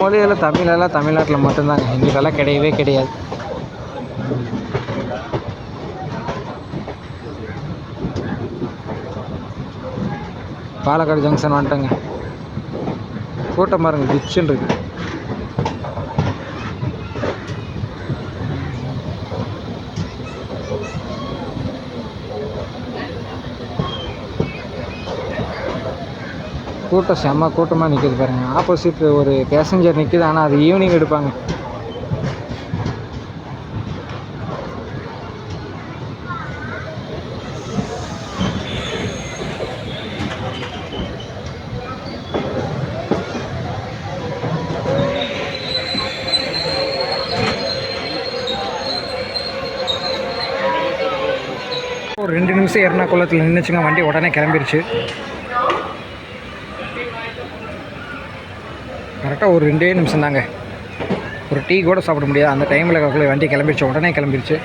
மொழியில் தமிழெல்லாம் தமிழ்நாட்டில் மட்டும்தாங்க. இங்கிட்டெல்லாம் கிடையவே கிடையாது. பாலக்காடு ஜங்ஷன் வந்துட்டேங்க. கூட்டம் பாருங்க பிச்சுன்னு இருக்குது கூட்டம் செம்ம கூட்டமாக நிற்கிது பாருங்க. ஆப்போசிட் ஒரு பேசஞ்சர் நிற்கிது ஆனால் அது ஈவினிங் எடுப்பாங்க. ஒரு ரெண்டு நிமிஷம் எர்ணாகுளத்தில் நின்றுச்சுங்க வண்டி உடனே கிளம்பிடுச்சு கரெக்டாக ஒரு ரெண்டே நிமிஷம் தாங்க. ஒரு டீ கூட சாப்பிட முடியாது. அந்த டைமில் வண்டி கிளம்பிடுச்சு உடனே கிளம்பிடுச்சு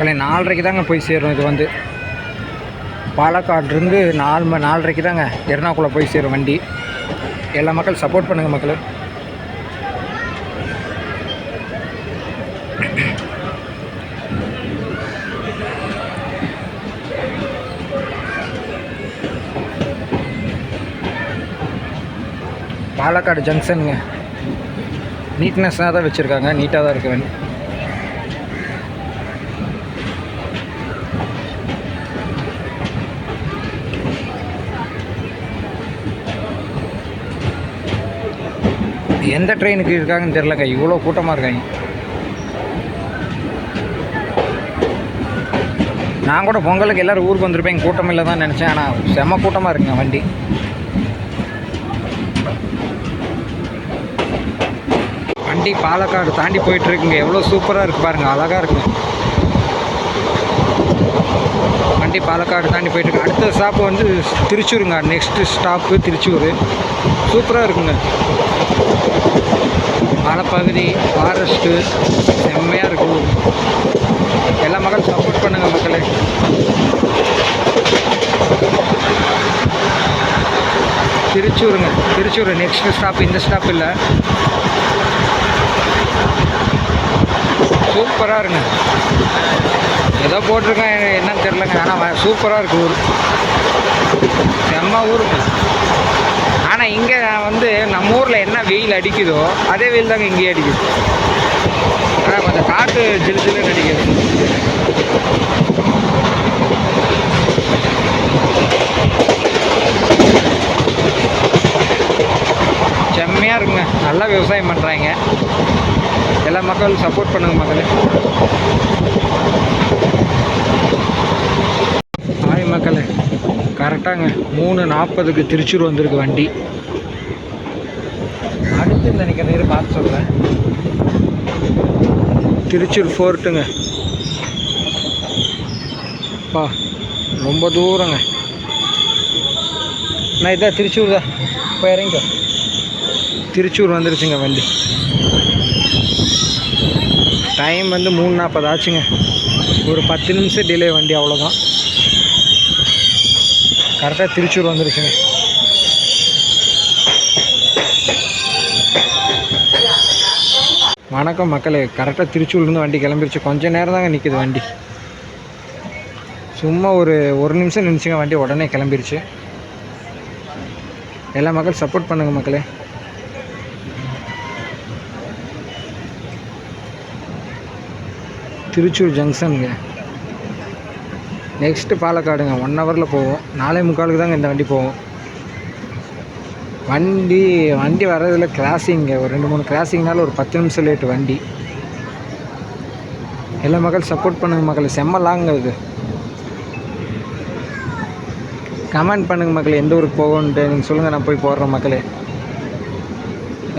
இல்லை நாலரைக்கு தாங்க போய் சேரும். இது வந்து பாலக்காடுலேருந்து நாலு மணி நாலரைக்கு தாங்க எர்ணாகுளம் போய் சேரும் வண்டி. எல்லா மக்கள் சப்போர்ட் பண்ணுங்கள் மக்கள். பாலக்காடு ஜங்ஷனுங்க. நீட்னஸாக தான் வச்சுருக்காங்க. நீட்டாக தான் இருக்கு வண்டி. எந்த ட்ரெயினுக்கு இருக்காங்கன்னு தெரிலங்க இவ்வளோ கூட்டமாக இருக்காங்க. நான் கூட பொங்கலுக்கு எல்லோரும் ஊருக்கு வந்திருப்பேன். கூட்டம் இல்லை தான் நினச்சேன். ஆனால் செம்ம கூட்டமாக இருக்குங்க வண்டி. வண்டி பாலக்காடு தாண்டி போயிட்டு இருக்குங்க எவ்வளோ சூப்பராக இருக்கு பாருங்க. அழகாக இருக்குங்க வண்டி பாலக்காடு தாண்டி போயிட்டு இருக்கு அடுத்த ஸ்டாப் வந்து திருச்சூருங்க. Next stop Thrissur. சூப்பராக இருக்குங்க. மலைப்பகுதி ஃபாரஸ்ட்டு செம்மையாக இருக்கும் எல்லா மக்கள் சப்போர்ட் பண்ணுங்க மக்களே. திருச்சூருங்க. திருச்சூர் நெக்ஸ்ட் ஸ்டாப் இந்த ஸ்டாப் இல்லை. சூப்பராக இருங்க. ஏதோ போட்டிருக்கேன் என்னன்னு தெரிலங்க ஆனால் சூப்பராக இருக்கு ஊர். செம்ம ஊருங்க ஆனால் இங்கே வந்து நம்ம ஊரில் என்ன வெயில் அடிக்குதோ அதே வெயில் தாங்க இங்கேயே அடிக்குது. ஆனால் கொஞ்சம் காற்று ஜிலு ஜிலுன்னு அடிக்குது. செம்மையாக இருக்குங்க. நல்லா விவசாயம் பண்ணுறாங்க எல்லா மக்களும் சப்போர்ட் பண்ணுங்க மக்களே. ஹாய் மக்களே. கரெக்டாங்க மூணு நாற்பதுக்கு திருச்சூர் வந்திருக்கு வண்டி. அடுத்து நினைக்கிற பார்த்து சொல்கிறேன் திருச்சூர் ஃபோர்ட்டுங்க பா ரொம்ப தூரங்க. நான் இதான் திருச்சூர் தான். இப்போ இறங்கிக்கோ. திருச்சூர் வந்துருச்சுங்க வண்டி. டைம் வந்து மூணு நாற்பது ஆச்சுங்க. ஒரு பத்து நிமிஷம் டிலே வண்டி அவ்வளோதான் கரெக்டாக திருச்சூர் வந்துருச்சுங்க. வணக்கம் மக்களே. கரெக்டாக திருச்சூர்லேருந்து வண்டி கிளம்பிருச்சு. கொஞ்சம் நேரம் தாங்க நிற்கிது வண்டி. சும்மா ஒரு ஒரு நிமிஷம் நினச்சிங்க வண்டி உடனே கிளம்பிருச்சு. எல்லா மக்கள் சப்போர்ட் பண்ணுங்கள் மக்களே. திருச்சூர் ஜங்ஷனுங்க. நெக்ஸ்ட்டு பாலக்காடுங்க. ஒன் ஹவரில் போவோம். நாலே முக்காலுக்கு தாங்க இந்த வண்டி போவோம். வண்டி வண்டி வர்றதில் கிராசிங்க ஒரு ரெண்டு மூணு கிராசிங்னால ஒரு பத்து நிமிஷம் லேட்டு வண்டி. எல்லா மக்கள் சப்போர்ட் பண்ணுங்க மக்கள். செம்ம லாங்க இது. கமெண்ட் பண்ணுங்க மக்களே எந்த ஊருக்கு போகணுன்ட்டு நீங்கள் சொல்லுங்கள் நான் போய் போடுறேன் மக்களே.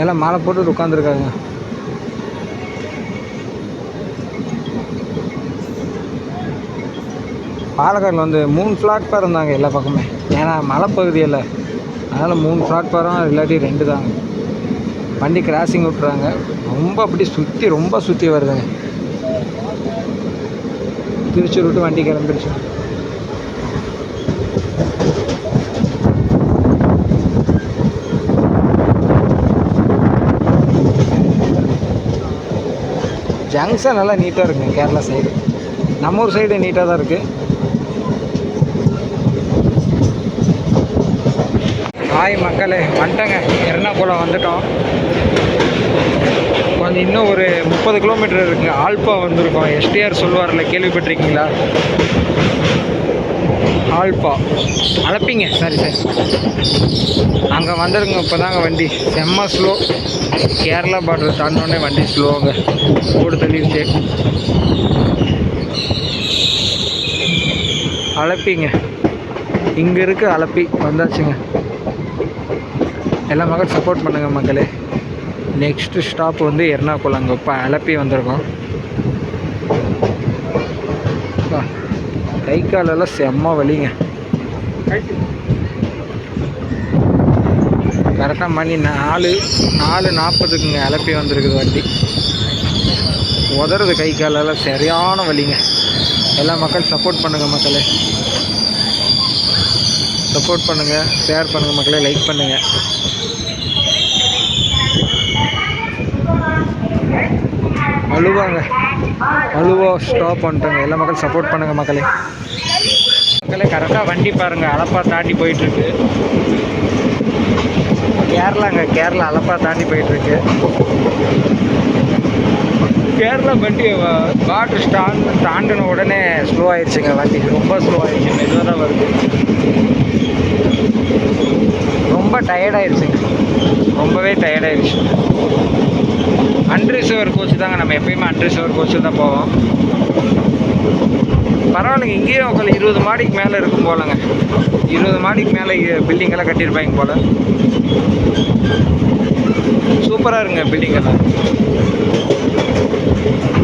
எல்லாம் மாலை போட்டு உட்காந்துருக்காங்க பாலக்காடில் வந்து மூணு பிளாட்ஃபார் இருந்தாங்க எல்லா பக்கமே. ஏன்னா மலைப்பகுதியில். அதனால் மூணு பிளாட்ஃபாரம் இல்லாட்டி ரெண்டு தாங்க வண்டி கிராசிங் விட்டுறாங்க. ரொம்ப அப்படி சுற்றி ரொம்ப சுற்றி வருதுங்க திருச்சூர் விட்டு வண்டி கிளம்பிடுச்சு. ஜங்ஷன் நல்லா நீட்டாக இருக்குங்க கேரளா சைடு நம்ம ஊர் சைடு நீட்டாக தான் இருக்குது ஹாய் மக்களே வந்துட்டேங்க. எர்ணாகுளம் வந்துட்டோம். கொஞ்சம் இன்னும் ஒரு முப்பது கிலோமீட்டர் இருக்குங்க ஆல்பா வந்திருக்கோம். எஸ்டிஆர் சொல்லுவார்ல கேள்விப்பட்டிருக்கீங்களா? ஆல்பா. அழைப்பீங்க. சரி சரி. அங்கே வந்துருங்க இப்போ தாங்க வண்டி. செம்ம ஸ்லோ கேரளா பார்டர் தாண்டோடனே வண்டி ஸ்லோங்க ஓடு தள்ளிடுச்சு அழைப்பிங்க. இங்கே இருக்கு அலப்பி வந்தாச்சுங்க. எல்லா மக்கள் சப்போர்ட் பண்ணுங்க மக்களே. நெக்ஸ்ட்டு ஸ்டாப் வந்து எர்ணாகுளம் அங்கே இப்போ அலப்பி வந்திருக்கோம். கை காலெல்லாம் செம்ம வலிங்க. கரெக்டாக மணி நாலு நாலு நாற்பதுக்குங்க அலப்பி வந்திருக்குது வண்டி. உதறது கை காலெல்லாம் சரியான வலிங்க. எல்லா மக்கள் சப்போர்ட் பண்ணுங்கள் மக்களே. சப்போர்ட் பண்ணுங்கள் ஷேர் பண்ணுங்கள் மக்களே லைக் பண்ணுங்கள் அழுவாங்க. அழுவா ஸ்டாப் பண்ணிட்டோங்க. எல்லா மக்களும் சப்போர்ட் பண்ணுங்கள் மக்களே. மக்களே கரெக்டாக வண்டி பாருங்கள் அலப்பா தாண்டி போயிட்டுருக்கு. கேரளாங்க கேரளா அலப்பா தாண்டி போயிட்டுருக்கு. கேரளா வண்டி வாட்டர் ஸ்டாண்ட் தாண்டின உடனே ஸ்லோ ஆயிடுச்சுங்க வண்டி. ரொம்ப ஸ்லோ ஆயிடுச்சு மெதுவாக தான் வருது. ரொம்ப டயர்டாயிருச்சுங்க ரொம்பவே டயர்டாயிருச்சு அன்ரிசர்வர் கோச் தாங்க. நம்ம எப்பயுமே அன்ரிசர்வர் கோச்சு தான் போவோம். பரவாயில்லைங்க. இங்கேயும் உங்களை இருபது மாடிக்கு மேலே இருக்கும் போலங்க. இருபது மாடிக்கு மேலே பில்டிங் எல்லாம் கட்டியிருப்பாங்க போல. சூப்பராக இருங்க பில்டிங் எல்லாம்.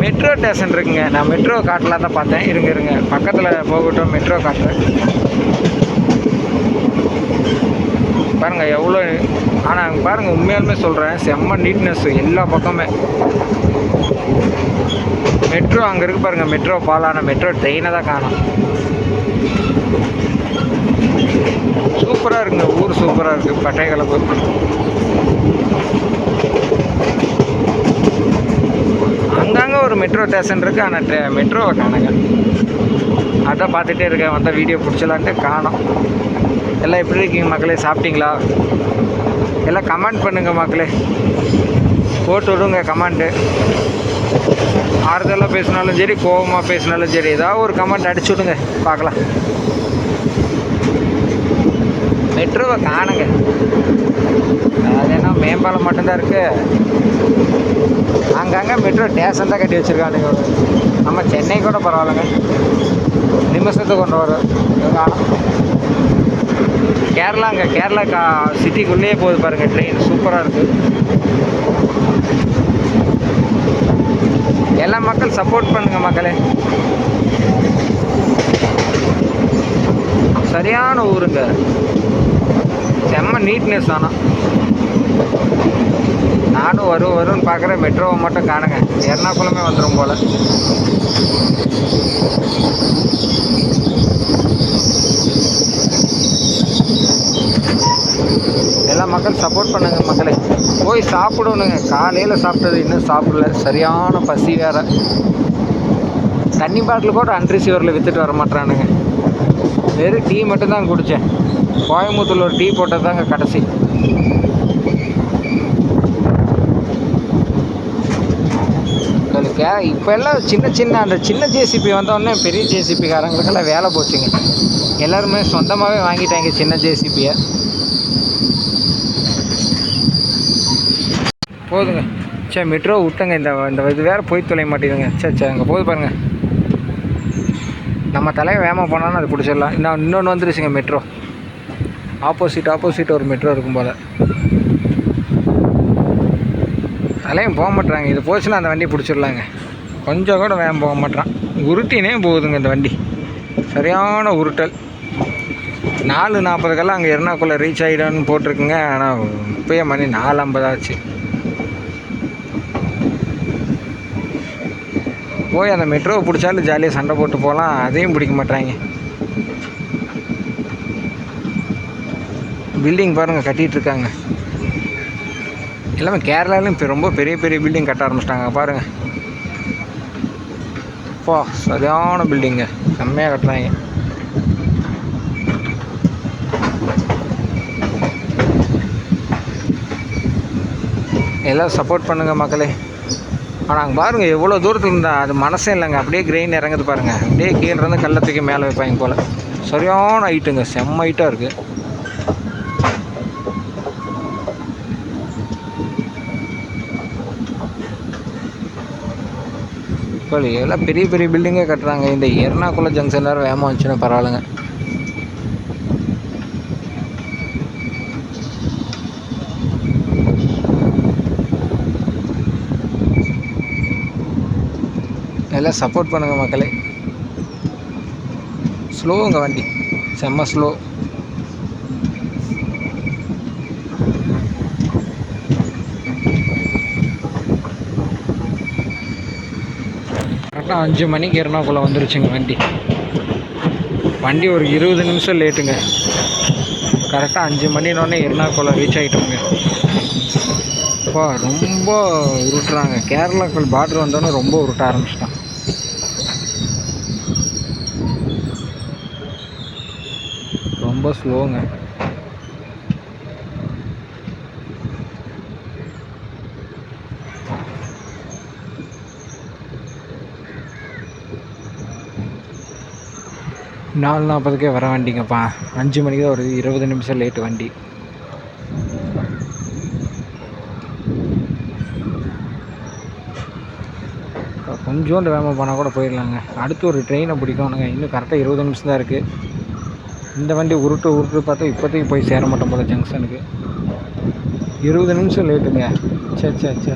மெட்ரோ ஸ்டேஷன் இருக்குங்க. நான் மெட்ரோ காட்டலாம் தான் பார்த்தேன். இருங்க இருங்க. பக்கத்தில் போகட்டும் மெட்ரோ காட்டுறேன் பாருங்க எவ்வளோ ஆனால் பாருங்க உண்மையாலுமே சொல்கிறேன் செம்ம நீட்னஸ் எல்லா பக்கமே. மெட்ரோ அங்கே இருக்கு பாருங்க. மெட்ரோ பாலான மெட்ரோ ட்ரெயினை தான் காணும். சூப்பராக இருக்குங்க. ஊர் சூப்பராக இருக்குது பட்டைக்கலப்பு அங்கங்கே ஒரு மெட்ரோ ஸ்டேஷன் இருக்குது ஆனால் ட்ரெ மெட்ரோவை காணுங்க. அதான் பார்த்துட்டே இருக்கேன். வந்தால் வீடியோ பிடிச்சலான்ட்டு காணும். எல்லாம் எப்படி இருக்கீங்க மக்களே? சாப்பிட்டீங்களா? எல்லாம் கமெண்ட் பண்ணுங்கள் மக்களே. போட்டு விடுங்க கமெண்ட்டு ஆறுதலாக பேசினாலும் சரி கோபமாக பேசினாலும் சரி ஏதாவது ஒரு கமெண்ட் அடிச்சு விடுங்க. பார்க்கலாம். மெட்ரோவை காணுங்க. அது என்ன மேம்பாலம் மட்டும்தான் இருக்குது அங்கங்கே மெட்ரோ ஸ்டேஷன் தான் கட்டி வச்சுருக்கானுங்க நம்ம சென்னை கூட பரவாயில்லைங்க. நிமிஷத்தை கொண்டு வரும் கேரளா கேரளாங்க கேரளா கா சிட்டிக்குள்ளேயே போகுது பாருங்கள் ட்ரெயின் சூப்பராக இருக்குது எல்லா மக்கள் சப்போர்ட் பண்ணுங்க மக்களே. சரியான ஊருங்க. செம்ம நீட்னஸ் ஆனால் நானும் வரும் வரும்னு பார்க்குறேன். மெட்ரோவை மட்டும் காணுங்க. எர்ணாகுளமே வந்துடும் போல். எல்லா மக்கள் சப்போர்ட் பண்ணுங்க மக்களே. போய் சாப்பிடணுங்க. காலையில் சாப்பிட்டது இன்னும் சாப்பிடல. சரியான பசி வேற. தண்ணி பாட்டில் கூட அன்ரிசீவரில் விற்றுட்டு வர மாட்டானுங்க வெறும் டீ மட்டும் தான் குடித்தேன் கோயம்புத்தூரில் ஒரு டீ போட்டது தாங்க கடைசி. கே இப்போ எல்லாம் சின்ன சின்ன அந்த சின்ன ஜேசிபி வந்தோடனே பெரிய ஜேசிபிக்காரங்களுக்கெல்லாம் வேலை போச்சுங்க. எல்லாருமே சொந்தமாகவே வாங்கிட்டாங்க சின்ன ஜேசிபியை போதுங்க. சே மெட்ரோ விட்டங்க. இந்த இந்த இது வேறு போய் தொலைய மாட்டேங்குதுங்க. சே சே அங்கே போது பாருங்க. நம்ம தலையை வேகமாக போனாலும் அது பிடிச்சிடலாம். இன்னும் இன்னொன்று வந்துருச்சுங்க மெட்ரோ ஆப்போசிட் ஆப்போசிட் ஒரு மெட்ரோ இருக்கும் போல். தலையும் போக மாட்டாங்க இது போச்சுன்னா அந்த வண்டி பிடிச்சிடலாங்க. கொஞ்சம் கூட வேகம் போக மாட்டான் உருட்டினே போகுதுங்க இந்த வண்டி. சரியான உருட்டல். நாலு நாற்பதுக்கெல்லாம் அங்கே எர்ணாகுளம் ரீச் ஆகிடும்னு போட்டிருக்குங்க. ஆனால் இப்போயே மணி நாலு ஐம்பதாச்சு. போய் அந்த மெட்ரோவை பிடிச்சாலும் ஜாலியாக சண்டை போட்டு போகலாம். அதையும் பிடிக்க மாட்டாங்க பில்டிங் பாருங்கள் கட்டிகிட்டு இருக்காங்க எல்லாமே கேரளாலையும் இப்போ ரொம்ப பெரிய பெரிய பில்டிங் கட்ட ஆரம்பிச்சிட்டாங்க. பாருங்கள் அப்பா சரியான பில்டிங்கு செம்மையாக கட்டுறாங்க. எல்லாம் சப்போர்ட் பண்ணுங்கள் மக்களே. ஆனால் அங்கே பாருங்கள் எவ்வளோ தூரத்தில் இருந்தால் அது மனசே இல்லைங்க. அப்படியே கிரெயின் இறங்குது பாருங்கள் அப்படியே கீழே இருந்து கல்லை தூக்கி மேலே வைப்பாங்க போல். சரியான ஹைட்டுங்க செம்ம ஹைட்டாக இருக்குது இப்போ எல்லாம் பெரிய பெரிய பில்டிங்கே கட்டுறாங்க. இந்த எர்ணாகுளம் ஜங்ஷன் வேறு வேகமாக வந்துச்சுன்னா பரவாயில்லைங்க. எல்லாம் சப்போர்ட் பண்ணுங்கள் மக்களே. ஸ்லோங்க வண்டி. செம்ம ஸ்லோ கரெக்டாக அஞ்சு மணிக்கு எர்ணாகுளம் வந்துருச்சுங்க வண்டி. வண்டி ஒரு இருபது நிமிஷம் லேட்டுங்க. கரெக்டாக அஞ்சு மணினோடனே எர்ணாகுளம் ரீச் ஆகிட்டோங்க அப்பா ரொம்ப உருட்டுறாங்க. கேரளாக்கள் பார்டர் வந்தோடனே ரொம்ப உருட்ட ஆரம்பிச்சிட்டான் ரொம்ப ஸ்லோங்க நாலு நாற்பதுக்கே வர வண்டிங்கப்பா. அஞ்சு மணிக்கு தான் வருது. இருபது நிமிஷம் லேட்டு வண்டி. கொஞ்சோண்டு வேகமாக போனால் கூட போயிடலாங்க அடுத்து ஒரு ட்ரெயினை பிடிக்கணுங்க. இன்னும் கரெக்டாக இருபது நிமிஷம் தான் இருக்குது இந்த வண்டி உருட்டு உருட்டு பார்த்தா இப்போதைக்கு போய் சேர மாட்டோம் போல ஜங்ஷனுக்கு இருபது நிமிஷம் லேட்டுங்க சே சே சே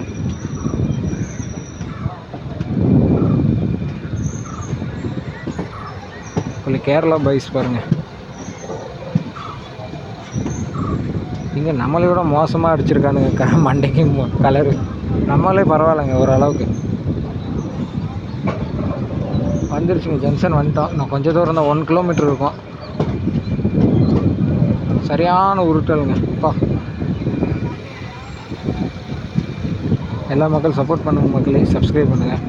கொஞ்சம் கேரளா பைஸ் பாருங்கள் இங்கே நம்மளை விட மோசமாக அடிச்சிருக்கானுங்க க மண்டைக்கு கலரு நம்மளே பரவாயில்லைங்க ஓரளவுக்கு. வந்துருச்சுங்க ஜங்ஷன் வந்துட்டோம். நான் கொஞ்சம் தூரம் தான் ஒன் கிலோமீட்டர் இருக்கும். சரியான உருட்டலுங்க. அப்பா எல்லா மக்கள் சப்போர்ட் பண்ணுங்க மக்களே. சப்ஸ்கிரைப் பண்ணுங்கள்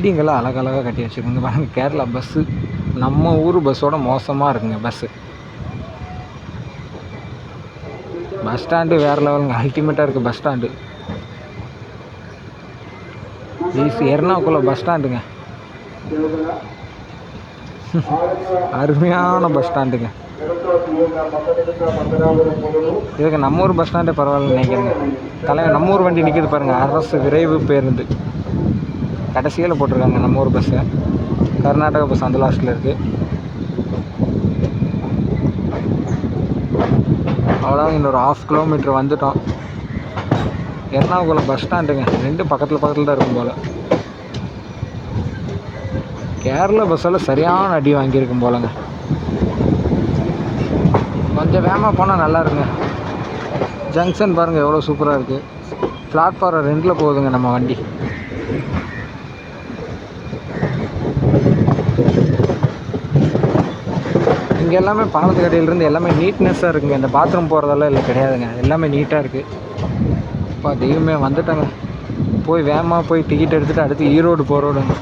பில்டிங்கெல்லாம் அழகழகாக கட்டி வச்சுருக்காங்க பாருங்க கேரளா பஸ்ஸு நம்ம ஊர் பஸ்ஸோட மோசமாக இருக்குங்க பஸ்ஸு பஸ் ஸ்டாண்டு வேறு லெவலுங்க அல்டிமேட்டாக இருக்குது bus stand is Ernakulam bus ஸ்டாண்டுங்க அருமையான பஸ் ஸ்டாண்டுங்க இதுக்கு நம்ம ஊர் பஸ் ஸ்டாண்டே பரவாயில்ல நினைக்கிறேங்க. தலைவர் நம்ம ஊர் வண்டி நிற்கிது பாருங்கள் அரசு விரைவு பேருந்து. கடைசியில் போட்டிருக்காங்க நம்ம ஊர் பஸ்ஸு கர்நாடகா பஸ் அந்த லாஸ்ட்டில் இருக்குது அவ்வளோதான் இன்னொரு ஆஃப் கிலோமீட்டர் வந்துட்டோம். எர்ணாகுளம் பஸ் ஸ்டாண்டுங்க ரெண்டு பக்கத்தில் பக்கத்தில் தான் இருக்கும் போல். கேரளா பஸ்ஸால் சரியான அடி வாங்கியிருக்கும் போலங்க. கொஞ்சம் வேகமாக போனால் நல்லா இருக்குங்க. ஜங்ஷன் பாருங்கள் எவ்வளோ சூப்பராக இருக்குது பிளாட்ஃபாரம் ரெண்டில் போகுதுங்க நம்ம வண்டி. இங்கே எல்லாமே பாலத்து கடையிலேருந்து எல்லாமே நீட்னஸ்ஸாக இருக்குங்க. இந்த பாத்ரூம் போகிறதெல்லாம் இல்லை கிடையாதுங்க. எல்லாமே நீட்டாக இருக்குது அப்பா தெய்வமே வந்துட்டேங்க. போய் வேகமாக போய் டிக்கெட் எடுத்துகிட்டு அடுத்து ஈரோடு போகிறோடுங்க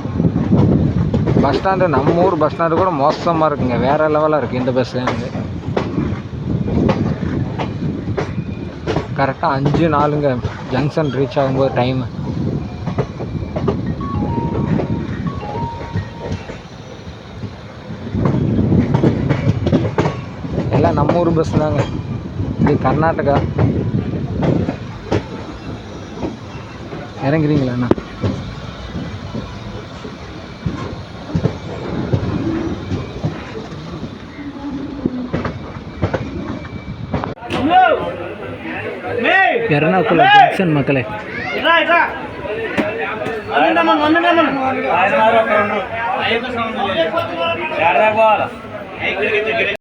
பஸ் ஸ்டாண்டு நம்ம ஊர் பஸ் ஸ்டாண்டு கூட மோசமாக இருக்குங்க. வேறு லெவலாக இருக்குது இந்த பஸ்ஸு வந்து கரெக்டாக அஞ்சு நாலுங்க. ஜங்ஷன் ரீச் ஆகும்போது டைமு எல்லாம் நம்ம ஊர் பஸ் தாங்க இது கர்நாடகா இறங்குறீங்களா அண்ணா எர்ணாகுளம் ஜங்ஷன் மக்களே